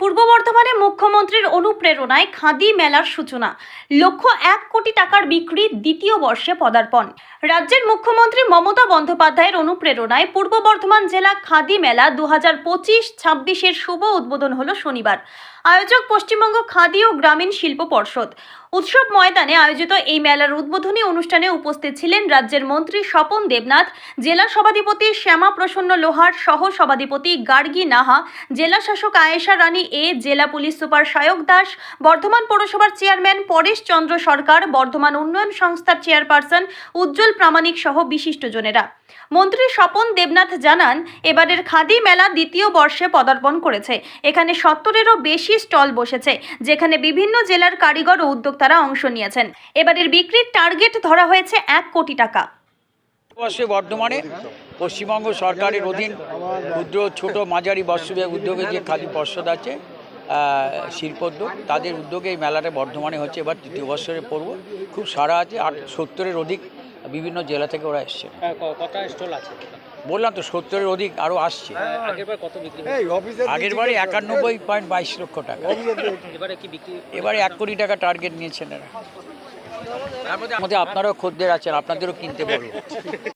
পূর্ব বর্ধমানে মুখ্যমন্ত্রীর অনুপ্রেরণায় খাদি মেলার সূচনা। লক্ষ্য এক কোটি টাকার বিক্রি দ্বিতীয় বর্ষে পদার্পণ। রাজ্যের মুখ্যমন্ত্রী মমতা বন্দ্যোপাধ্যায়ের অনুপ্রেরণায় পূর্ব বর্ধমান জেলা খাদি মেলা দু হাজার পঁচিশ ছাব্বিশের শুভ উদ্বোধন হলো শনিবার। আয়োজক পশ্চিমবঙ্গ খাদি ও গ্রামীণ শিল্প পর্ষদ। উৎসব ময়দানে আয়োজিত এই মেলার উদ্বোধনী অনুষ্ঠানে উপস্থিত ছিলেন রাজ্যের মন্ত্রী স্বপন দেবনাথ, জেলা সভাধিপতি শ্যামা প্রসন্ন লোহার, সহ সভাধিপতি গার্গী নাহা, জেলা শাসক আয়েশা রানী এ, জেলা পুলিশ সুপার সায়ক দাস, বর্ধমান পৌরসভার চেয়ারম্যান পরেশ চন্দ্র সরকার, বর্ধমান উন্নয়ন সংস্থার চেয়ারপারসন উজ্জ্বল প্রামাণিক সহ বিশিষ্টজনেরা। মন্ত্রী স্বপন দেবনাথ জানান, এবারের খাদি মেলা দ্বিতীয় বর্ষে পদার্পণ করেছে। এখানে সত্তরেরও বেশি স্টল বসেছে, যেখানে বিভিন্ন জেলার কারিগর ও উদ্যোক্তারা অংশ নিয়েছেন। এবারের বিক্রির টার্গেট ধরা হয়েছে এক কোটি টাকা। বর্ষে বর্ধমানে পশ্চিমবঙ্গ সরকারের অধীন ক্ষুদ্র, ছোট, মাঝারি বর্ষব্য উদ্যোগে যে খাদি পর্ষদ আছে শিল্পোদ্যোগ, তাদের উদ্যোগে এই মেলাটা বর্ধমানে হচ্ছে, এবার তৃতীয় বৎসরের পড়ব খুব সারা আছে, আট, সত্তরের অধিক বিভিন্ন জেলা থেকে ওরা এসছে হ্যাঁ, কটা স্টল আছে? বললাম তো সত্তরের অধিক আরও আসছে। আগেরবার আগের বারে একানব্বই পয়েন্ট বাইশ লক্ষ টাকা। এবারে কি বিক্রি এবারে এক কোটি টাকা টার্গেট নিয়েছেন এরা। মধ্যে আপনারাও খদ্দের আছেন আপনাদেরও কিনতে বলব